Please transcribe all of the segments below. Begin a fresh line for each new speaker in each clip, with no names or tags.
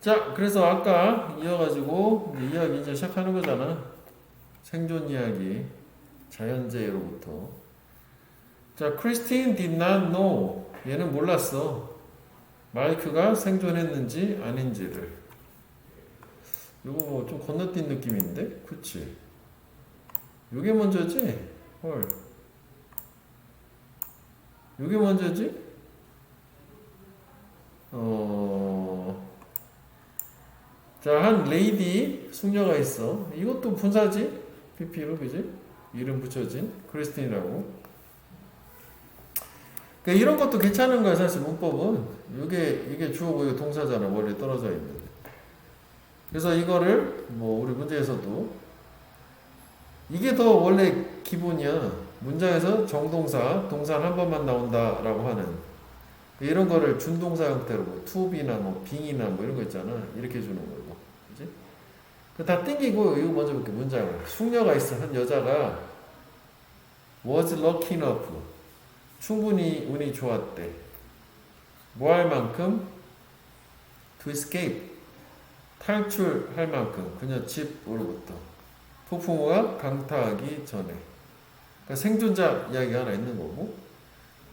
자, 그래서 아까 이어가지고 이야기 이제 시작하는 거잖아. 생존 이야기. 자연재해로부터. 자, 크리스틴 did not know. 얘는 몰랐어. 마이크가 생존했는지 아닌지를. 이거 뭐 좀 건너뛴 느낌인데? 그치? 요게 먼저지? 헐. 요게 먼저지? 어. 자, 한 레이디 숙녀가 있어. 이것도 분사지? PP로, 그지? 이름 붙여진 크리스틴이라고. 그러니까 이런 것도 괜찮은 거야, 사실 문법은. 이게, 이게 주어고 이게 동사잖아, 머리에 떨어져 있는. 그래서 이거를, 뭐, 우리 문제에서도 이게 더 원래 기본이야. 문장에서 정동사, 동사 한 번만 나온다라고 하는. 이런 거를 준동사 형태로 뭐 투비나 뭐 빙이나 뭐 이런 거 있잖아. 이렇게 주는 거고. 다 땡기고 이거 먼저 볼게 문장을. 숙녀가 있어. 한 여자가 was lucky enough. 충분히 운이 좋았대. 뭐 할 만큼? to escape. 탈출할 만큼. 그녀 집으로부터. 폭풍우가 강타하기 전에. 그러니까 생존자 이야기가 하나 있는 거고.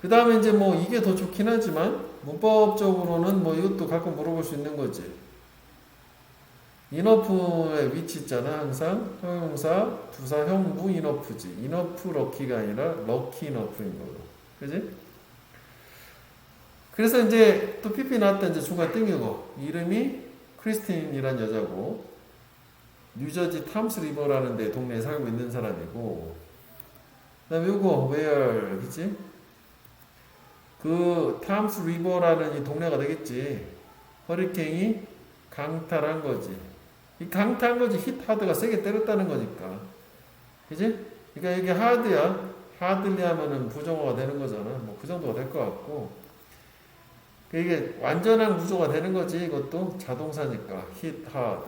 그 다음에 이제 뭐 이게 더 좋긴 하지만 문법적으로는 뭐 이것도 가끔 물어볼 수 있는 거지. 인어프의 위치 있잖아 항상 형용사 부사 형부 인어프지. 인어프 럭키가 아니라 럭키 인어프인 거로. 그지? 그래서 이제 또 PP 나왔다 이제 중간 땡기고. 이름이 크리스틴이란 여자고. 뉴저지 탐스 리버라는 데 동네에 살고 있는 사람이고. 그 다음에 요거 where 그치? 그 탐스 리버라는 이 동네가 되겠지. 허리케인이 강탈한 거지. 이 강탈한 거지 히트 하드가 세게 때렸다는 거니까 그지? 그러니까 이게 하드야 하드리 하면은 부정어가 되는 거잖아 뭐 그 정도가 될 것 같고 그러니까 이게 완전한 구조가 되는 거지 이것도 자동사니까 히트 하드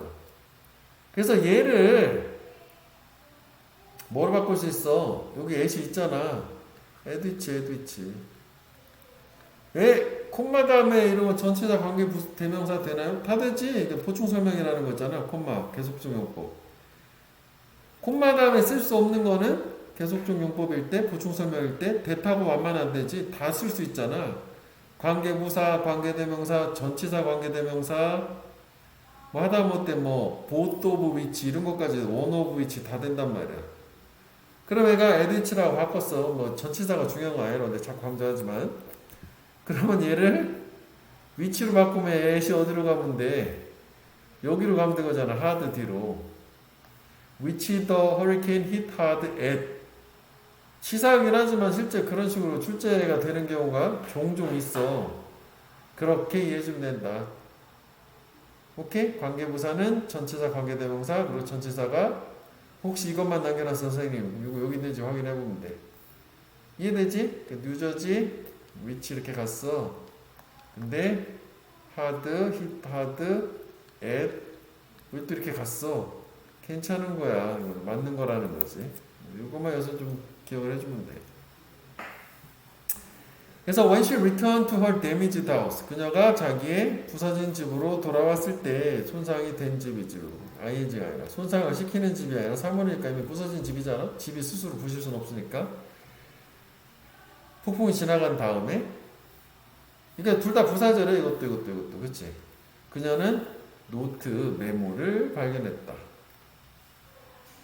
그래서 얘를 뭐로 바꿀 수 있어? 여기 애시 있잖아. 애도 있지, 애도 있지. 애, 콤마 다음에 이러면 전체자 관계 부- 대명사 되나요? 다 되지. 보충 설명이라는 거잖아. 콤마, 계속적 용법. 콤마 다음에 쓸 수 없는 거는 계속적 용법일 때, 보충 설명일 때, 대타고 완만 안 되지. 다 쓸 수 있잖아. 관계 부사, 관계 대명사, 전치사 관계 대명사, 뭐 하다못해 뭐 보트 오브 위치 이런 것까지 원 오브 위치 다 된단 말이야. 그럼 얘가 에디치라고 바꿨어. 뭐 전치사가 중요한 거 아니라 근데 자꾸 강조하지만 그러면 얘를 위치로 바꾸면 애시 어디로 가면 돼? 여기로 가면 되거잖아. 하드 뒤로. Which the hurricane hit hard at 치사하긴 하지만 실제 그런 식으로 출제가 되는 경우가 종종 있어. 그렇게 이해해주면 된다. 오케이? 관계부사는 전체사 관계대명사 그리고 전체사가 혹시 이것만 남겨놨어 선생님 이거 여기 있는지 확인해 보면 돼 이해되지? 그 뉴저지 위치 이렇게 갔어. 근데 하드 히트 하드 앳 왜또 이렇게 갔어. 괜찮은 거야. 맞는 거라는 거지. 이것만 여기서 좀 기억을 해주면 돼. 그래서 when she returned to her damaged house 그녀가 자기의 부서진 집으로 돌아왔을 때 손상이 된 집이지 ing가 아니라 손상을 시키는 집이 아니라 사모니까 이미 부서진 집이잖아. 집이 스스로 부실 수는 없으니까 폭풍이 지나간 다음에 그러니까 둘 다 부사절에 이것도 이것도 이것도 그치 그녀는 노트 메모를 발견했다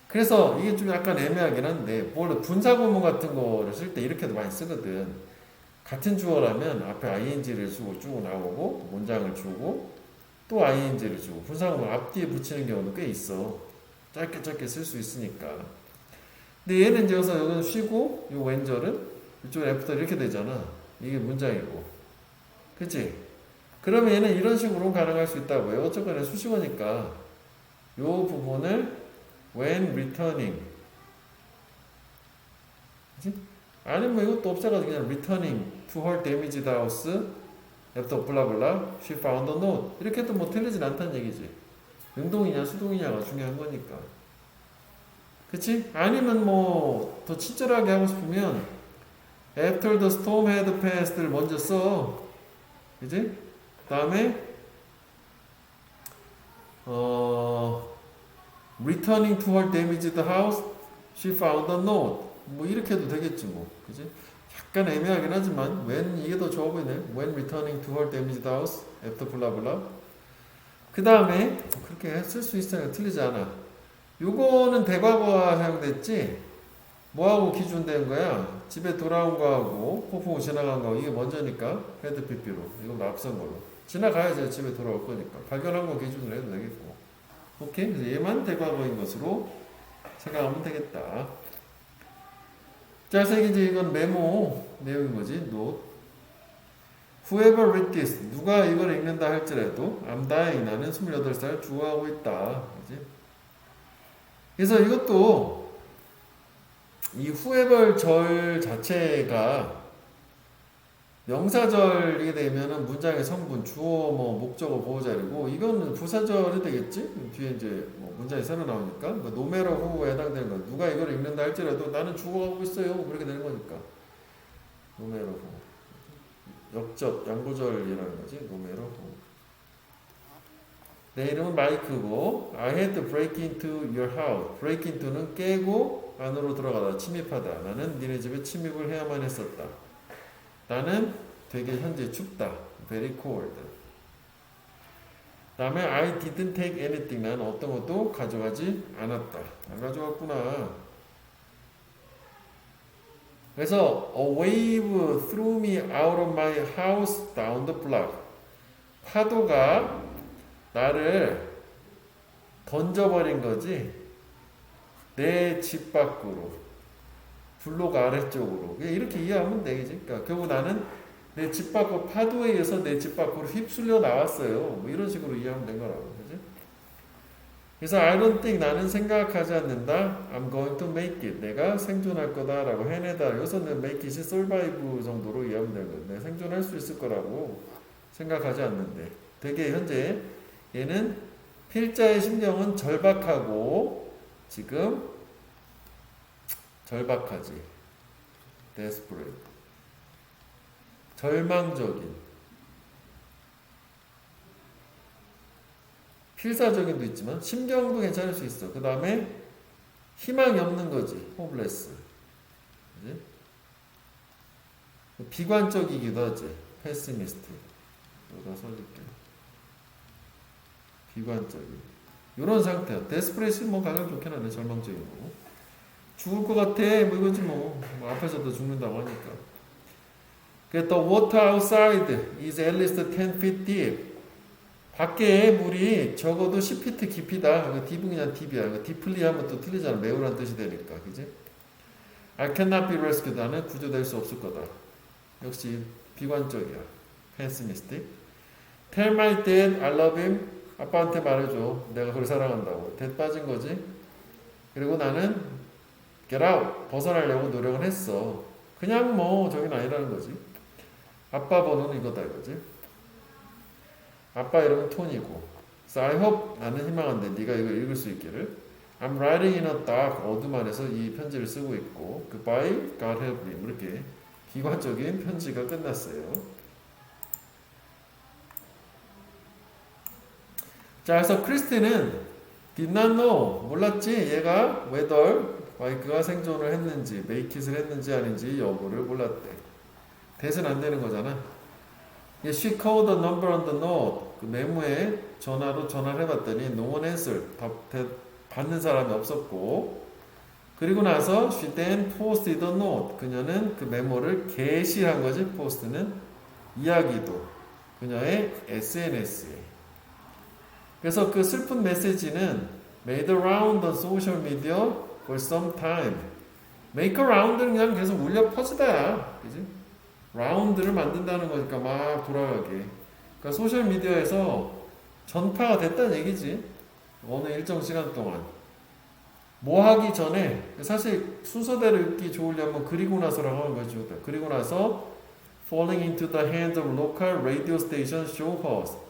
그래서 이게 좀 약간 애매하긴 한데 뭘 분사구문 같은 거를 쓸 때 이렇게도 많이 쓰거든 같은 주어라면 앞에 ing를 주고 쭉 나오고 문장을 주고 또 ing를 주고 분사구문 앞뒤에 붙이는 경우도 꽤 있어. 짧게 짧게 쓸 수 있으니까. 근데 얘는 여기서 여기는 쉬고 요 왼절은 이쪽 애프터 이렇게 되잖아. 이게 문장이고. 그치? 그러면 얘는 이런 식으로 가능할 수 있다고요. 어쨌거나 수식어니까 요 부분을 when returning 그치? 아니면 뭐 이것도 없애가지고 그냥 returning to her damaged house blah blah she found a note 이렇게 해도 뭐 틀리진 않다는 얘기지 능동이냐 수동이냐가 중요한 거니까 그치? 아니면 뭐 더 친절하게 하고 싶으면 after the storm had passed를 먼저 써 그지? 다음에 어, returning to her damaged house, she found a note. 뭐 이렇게 해도 되겠지 뭐, 그지? 약간 애매하긴 하지만 when 이게 더 좋아 보이네. When returning to her damaged house after blah. 그 다음에 그렇게 쓸 수 있어요. 틀리지 않아. 요거는 대과거가 사용됐지. 뭐하고 기준된 거야? 집에 돌아온 거하고 폭풍우 지나간 거 이게 먼저니까 헤드 PP로 이건 앞선 걸로 지나가야지 집에 돌아올 거니까 발견한 거 기준으로 해도 되겠고 오케이 그래서 얘만 대과거인 것으로 생각하면 되겠다. 자, 그래서 이제 이건 메모 내용인 거지. 노. Whoever read this 누가 이걸 읽는다 할지라도 I'm dying 나는 28살 죽어가고 있다. 그지? 그래서 이것도 이 whoever 절 자체가 명사절이게 되면은 문장의 성분 주어 뭐 목적어 보호자리고 이거는 부사절이 되겠지? 뒤에 이제 뭐 문장이 새로 나오니까. 뭐 노메로 후에 해당되는 건 누가 이걸 읽는다 할지라도 나는 죽어가고 있어요. 그렇게 되는 거니까. 노메로 후 역적 양보절이라는 거지. 노메로 후내 이름은 마이크고 I had to break into your house. break into는 깨고 안으로 들어가다 침입하다 나는 니네 집에 침입을 해야만 했었다 나는 되게 현재 춥다. Very cold. 다음에 I didn't take anything. 나는 어떤 것도 가져가지 않았다. 안 가져갔구나. 그래서 a wave threw me out of my house down the block. 파도가 나를 던져버린 거지. 내 집 밖으로. 블록 아래쪽으로 이렇게 이해하면 되겠지. 그러니까 결국 나는 내 집 밖으로 파도에 의해서 내 집 밖으로 휩쓸려 나왔어요. 뭐 이런 식으로 이해하면 된 거라고, 그지? 그래서 I don't think 나는 생각하지 않는다. I'm going to make it. 내가 생존할 거다라고 해내다. 여기서는 make it이 survive 정도로 이해하면 되는. 내가 생존할 수 있을 거라고 생각하지 않는데. 되게 현재 얘는 필자의 심정은 절박하고 지금 절박하지. desperate. 절망적인. 필사적인도 있지만 심경도 괜찮을 수 있어. 그 다음에 희망이 없는 거지. hopeless. 그지? 비관적이기도 하지. pessimistic. 여기다 써줄게. 비관적인. 이런 상태야. desperate는 뭐 가장 좋긴 하네. 절망적인 거고. 죽을 것 같아. 뭐 이거지 뭐. 뭐 앞에서도 죽는다고 하니까. 그 The water outside is at least 10 feet deep. 밖에 물이 적어도 10피트 깊이다. 그 딥은 그냥 딥이야. 그 딥플리 하면 또 틀리잖아. 매우란 뜻이 되니까. 그지? I cannot be rescued. 나는 구조될 수 없을 거다. 역시 비관적이야. pessimistic. Tell my dad I love him. 아빠한테 말해줘. 내가 그를 사랑한다고. 대 빠진 거지. 그리고 나는 get out. 벗어나려고 노력을 했어. 그냥 뭐 저긴 아니라는 거지. 아빠 번호는 이거다 이거지. 아빠 이름은 톤이고. So I hope 나는 희망한데 네가 이걸 읽을 수 있기를. I'm writing in a dark 어둠 안에서 이 편지를 쓰고 있고 Goodbye, God help me 이렇게 비관적인 편지가 끝났어요. 자, 그래서 크리스티는 know 몰랐지 얘가 whether 마이크가 생존을 했는지 메이킷을 했는지 아닌지 여부를 몰랐대. 대선 안 되는 거잖아. She called the number on the note. 그 메모에 전화로 전화를 해봤더니 no one answered. 받는 사람이 없었고 그리고 나서 she then posted the note. 그녀는 그 메모를 게시한 거지. post는 이야기도 그녀의 SNS에. 그래서 그 슬픈 메시지는 made around the social media for some time. make a round는 그냥 계속 울려 퍼지다야. 그지? 라운드를 만든다는 거니까 막 돌아가게. 그러니까 소셜 미디어에서 전파가 됐다는 얘기지. 어느 일정 시간 동안. 뭐 하기 전에 사실 순서대로 읽기 좋으려면 그리고 나서라고 하는 거죠. 그리고 나서 falling into the hands of local radio station show host.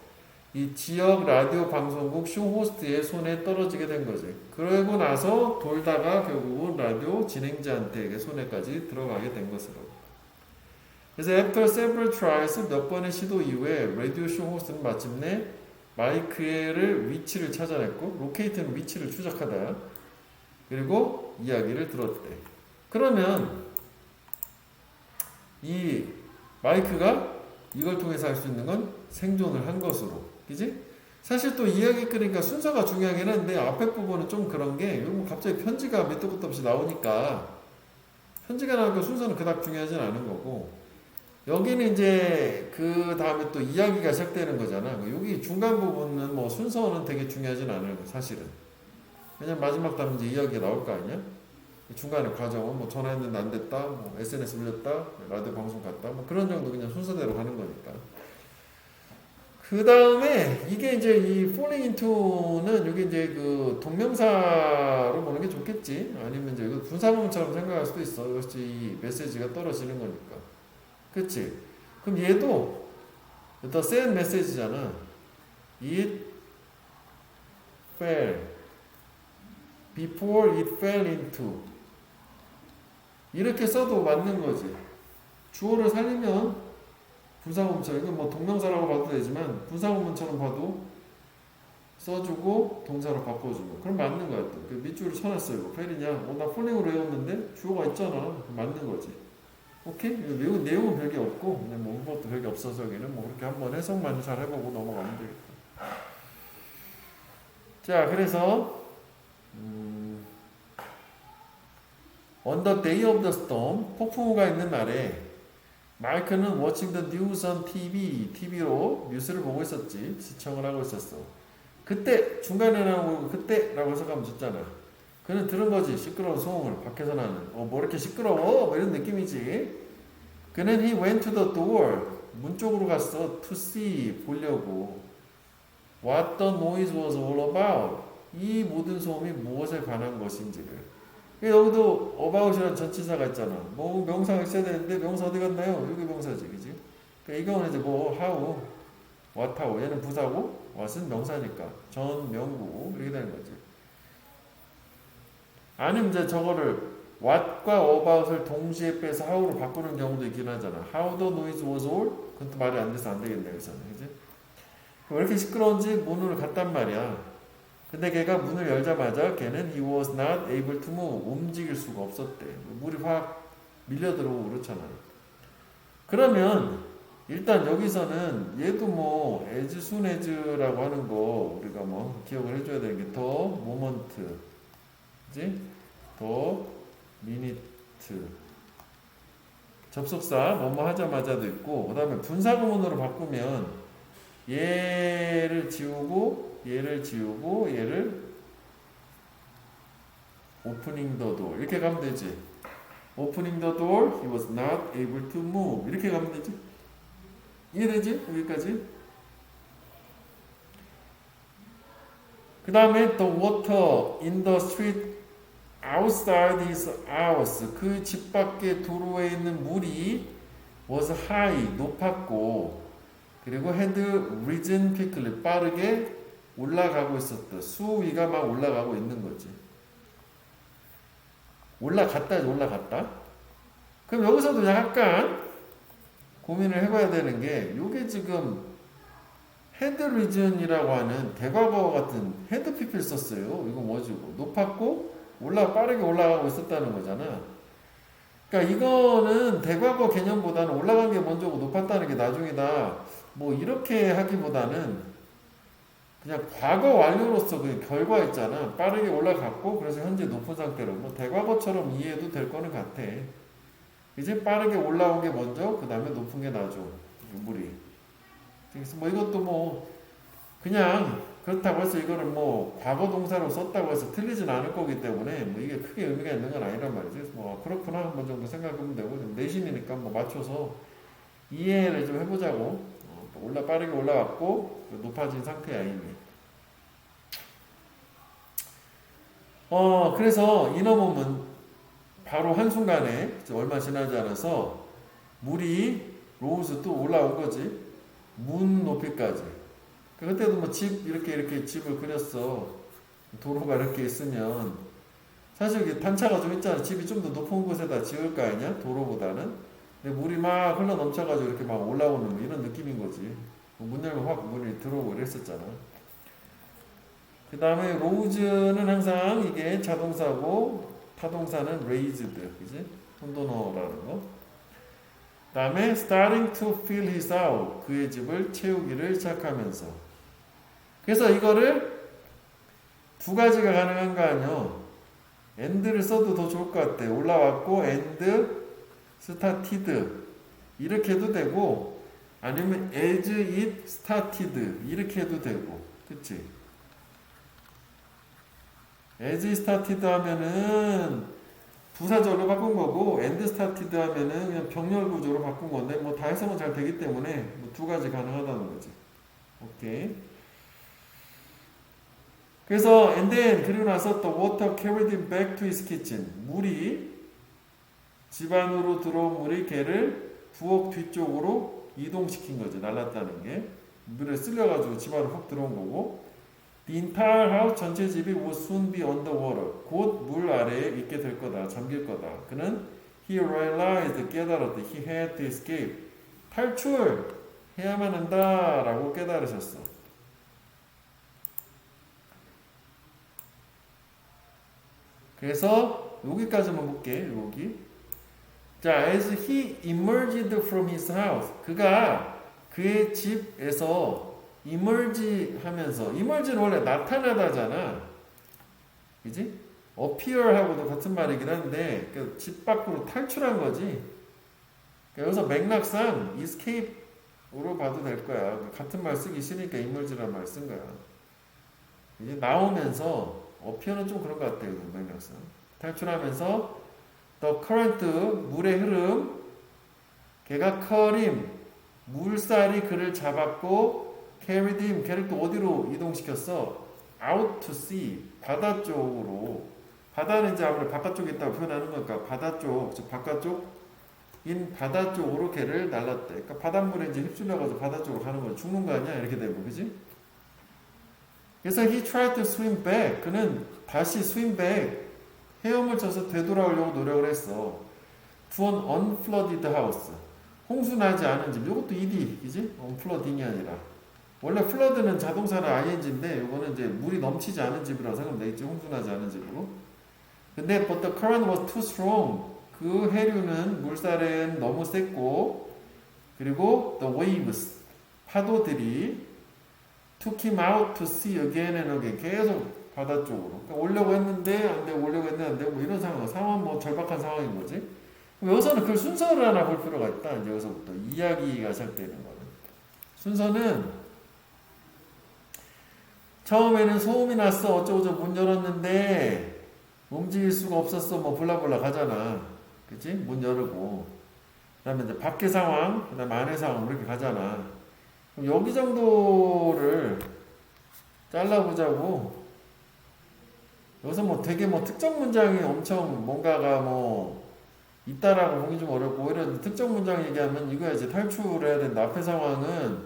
이 지역 라디오 방송국 쇼 호스트의 손에 떨어지게 된 거지. 그러고 나서 돌다가 결국은 라디오 진행자한테 손에까지 들어가게 된 것으로. 그래서 after several tries 몇 번의 시도 이후에 라디오 쇼 호스트는 마침내 마이크를 위치를 찾아냈고 로케이트는 위치를 추적하다 그리고 이야기를 들었대. 그러면 이 마이크가 이걸 통해서 할 수 있는 건 생존을 한 것으로, 그지? 사실 또 이야기 끄니까 순서가 중요하긴 한데 앞에 부분은 좀 그런 게 뭐 갑자기 편지가 밑도 끝도 없이 나오니까 편지가 나오니까 순서는 그닥 중요하진 않은 거고 여기는 이제 그 다음에 또 이야기가 시작되는 거잖아. 여기 중간 부분은 뭐 순서는 되게 중요하진 않아요, 사실은. 왜냐면 마지막 다음 이제 이야기가 나올 거 아니야? 중간에 과정은 뭐 전화했는데 안 됐다, 뭐 SNS 올렸다, 라디오 방송 갔다, 뭐 그런 정도 그냥 순서대로 가는 거니까. 그 다음에 이게 이제 이 falling into는 여기 이제 그 동명사로 보는 게 좋겠지. 아니면 이제 이거 분사문처럼 생각할 수도 있어. 역시 이 메시지가 떨어지는 거니까. 그치? 그럼 얘도 the same 메시지잖아. It fell before it fell into 이렇게 써도 맞는 거지. 주어를 살리면 분사구문처럼 이건 뭐 동명사라고 봐도 되지만 분사구문처럼 봐도 써주고 동사로 바꿔주고 그럼 맞는 거야 또. 그 밑줄을 쳐놨어요. 이거 펠이냐? 어, 나 폴링으로 외웠는데 주어가 있잖아. 맞는 거지. 오케이? 외운 내용은 별게 없고 그냥 뭐 것도 별게 없어서 여기는 뭐 그렇게 한번 해석만 잘 해보고 넘어가면 되겠다. 자, 그래서 음, On the day of the storm, 폭풍우가 있는 날에 마이크는 watching the news on TV, TV로 뉴스를 보고 있었지. 시청을 하고 있었어. 그때 중간에 나오고 그때라고 해석하면 좋잖아. 그는 들은 거지. 시끄러운 소음을 밖에서 나는. 어, 뭐 이렇게 시끄러워? 뭐 이런 느낌이지. 그는 he went to the door. 문 쪽으로 갔어. to see 보려고. What the noise was all about. 이 모든 소음이 무엇에 관한 것인지를. 여기도 about이라는 전치사가 있잖아. 뭐 명사가 있어야 되는데 명사 어디 갔나요? 여기 명사지, 그지? 그러니까 이거는 이제 뭐 how, what 얘는 부사고 what은 명사니까 전 명구 이렇게 되는 거지. 아니면 이제 저거를 what과 about을 동시에 빼서 how로 바꾸는 경우도 있긴 하잖아. How the noise was all? 그건 또 말이 안 돼서 안 되겠네, 그지? 왜 이렇게 시끄러운지 문을 갔단 말이야. 근데 걔가 문을 열자마자 걔는 he was not able to move 움직일 수가 없었대. 물이 확 밀려 들어오고 그렇잖아. 그러면 일단 여기서는 얘도 뭐 as soon as라고 하는 거 우리가 뭐 기억을 해줘야 되는 게더 moment, 그지? 더 minute 접속사 뭐뭐 하자마자도 있고 그 다음에 분사구문으로 바꾸면 얘를 지우고 얘를 지우고 얘를 opening the door 이렇게 가면 되지. opening the door, he was not able to move 이렇게 가면 되지. 이해되지? 여기까지. 그 다음에 the water in the street outside his house 그 집 밖에 도로에 있는 물이 was high 높았고 그리고 had risen quickly 빠르게 올라가고 있었다. 수위가 막 올라가고 있는 거지. 올라갔다, 올라갔다. 그럼 여기서도 약간 고민을 해봐야 되는 게, 이게 지금 헤드 리즌이라고 하는 대과거 같은 헤드 피필 썼어요. 이거 뭐지고 높았고 올라 빠르게 올라가고 있었다는 거잖아. 그러니까 이거는 대과거 개념보다는 올라간 게 먼저고 높았다는 게 나중이다. 뭐 이렇게 하기보다는 그냥 과거 완료로서 그 결과 있잖아. 빠르게 올라갔고 그래서 현재 높은 상태로 뭐 대과거처럼 이해해도 될 거는 같아. 이제 빠르게 올라온 게 먼저 그 다음에 높은 게 나죠. 물이. 그래서 뭐 이것도 뭐 그냥 그렇다고 해서 이거를 뭐 과거 동사로 썼다고 해서 틀리진 않을 거기 때문에 뭐 이게 크게 의미가 있는 건 아니란 말이지. 뭐 그렇구나 한번 정도 생각하면 되고 내신이니까 뭐 맞춰서 이해를 좀 해보자고. 어, 올라 빠르게 올라왔고 높아진 상태야 이미. 어, 그래서 이너몸은 바로 한 순간에 얼마 지나지 않아서 물이 로우스 또 올라온 거지. 문 높이까지. 그때도 뭐 집 이렇게 이렇게 집을 그렸어. 도로가 이렇게 있으면 사실 단차가 좀 있잖아. 집이 좀 더 높은 곳에다 지을 거 아니야? 도로보다는. 물이 막 흘러 넘쳐가지고 이렇게 막 올라오는 뭐 이런 느낌인 거지. 문 열면 확 문이 들어오고 이랬었잖아. 그 다음에 로즈는 항상 이게 자동사고 타동사는 raised, 그지? 혼돈어라는 거. 그 다음에 starting to fill his out, 그의 집을 채우기를 시작하면서. 그래서 이거를 두 가지가 가능한 거 아니요. and를 써도 더 좋을 것 같아. 올라왔고 and started 이렇게 해도 되고 아니면 as it started 이렇게 해도 되고 그치? as started 하면은 부사절로 바꾼 거고 and started 하면은 그냥 병렬 구조로 바꾼 건데 뭐 다 해석은 잘 되기 때문에 뭐 두 가지 가능하다는 거지. 오케이. 그래서 and then 그리고 나서 또 water carried him back to his kitchen. 물이 집 안으로 들어온 물이 걔를 부엌 뒤쪽으로 이동시킨 거지. 날랐다는 게 물에 쓸려가지고 집 안으로 훅 들어온 거고. The entire house 전체 집이 will soon be underwater. 곧 물 아래에 있게 될 거다. 잠길 거다. 그는 he realized 깨달았다. He had to escape. 탈출 해야만 한다 라고 깨달으셨어. 그래서 여기까지만 볼게. 여기. 자, as he emerged from his house. 그가 그의 집에서 emerge 하면서 emerge는 원래 나타나다잖아. 그지? appear하고도 같은 말이긴 한데 그집 밖으로 탈출한 거지. 그러니까 여기서 맥락상 escape으로 봐도 될 거야. 같은 말 쓰기 싫으니까 emerge라는 말쓴 거야. 이제 나오면서 어피어는 좀 그런 것 같아요. 맥락상 탈출하면서 the current 물의 흐름 걔가 커림 물살이 그를 잡았고 carried him 걔를 또 어디로 이동시켰어? out to sea 바다 쪽으로 바다는 이제 아무래도 바깥쪽에 있다고 표현하는 거니까 바다 쪽, 즉 바깥쪽 인 바다 쪽으로 걔를 날랐대. 그러니까 바닷물에 이제 휩쓸려가지고 바다 쪽으로 가는 거야. 죽는 거 아니야? 이렇게 되고, 그지? 그래서 he tried to swim back. 그는 다시 swim back. 헤엄을 쳐서 되돌아오려고 노력을 했어. to an unflooded house. 홍수 나지 않은 집. 이것도 ed, 그지? unflooding이 아니라. 원래 flood는 자동사는 ing인데, 이거는 이제 물이 넘치지 않은 집이라고 생각하면 되겠지. 홍수 나지 않은 집으로. 근데 but the current was too strong. 그 해류는 물살은 너무 셌고, 그리고 the waves. 파도들이 took him out to sea again and again. 계속 바다 쪽으로. 그러니까 오려고 했는데 안 되고 오려고 했는데 안 되고 뭐 이런 상황. 상황 뭐 절박한 상황인 거지. 여기서는 그 순서를 하나 볼 필요가 있다. 이제 여기서부터 이야기가 시작되는 거는. 순서는 처음에는 소음이 났어. 어쩌고저쩌고 문 열었는데 움직일 수가 없었어. 뭐 블라블라 가잖아. 그치? 문 열고. 그 다음에 이제 밖의 상황, 그 다음에 안의 상황, 이렇게 가잖아. 그럼 여기 정도를 잘라보자고. 여기서 뭐 되게 뭐 특정 문장이 엄청 뭔가가 뭐 있다라고 보기 좀 어렵고 오히려 특정 문장 얘기하면 이거야 이제 탈출을 해야 된다. 앞의 상황은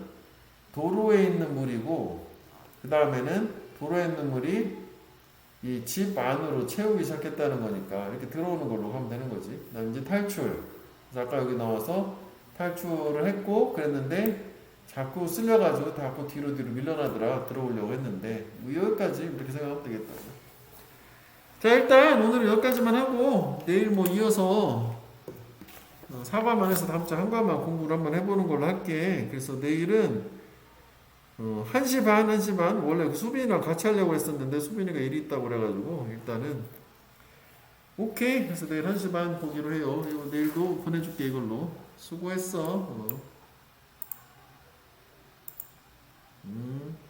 도로에 있는 물이고 그 다음에는 도로에 있는 물이 이 집 안으로 채우기 시작했다는 거니까 이렇게 들어오는 걸로 하면 되는 거지. 그 다음 이제 탈출. 그래서 아까 여기 나와서 탈출을 했고 그랬는데 자꾸 쓸려가지고 자꾸 뒤로 뒤로 밀려나더라 들어오려고 했는데 뭐 여기까지 이렇게 생각하면 되겠다. 자 일단 오늘은 여기까지만 하고 내일 뭐 이어서 어, 사과만 해서 다음 주 한과만 공부를 한번 해보는 걸로 할게. 그래서 내일은 어, 1시 반, 1시 반 원래 수빈이랑 같이 하려고 했었는데 수빈이가 일이 있다고 그래가지고 일단은 오케이 그래서 내일 1시 반 보기로 해요. 이거 내일도 보내줄게 이걸로 수고했어. 어. 음.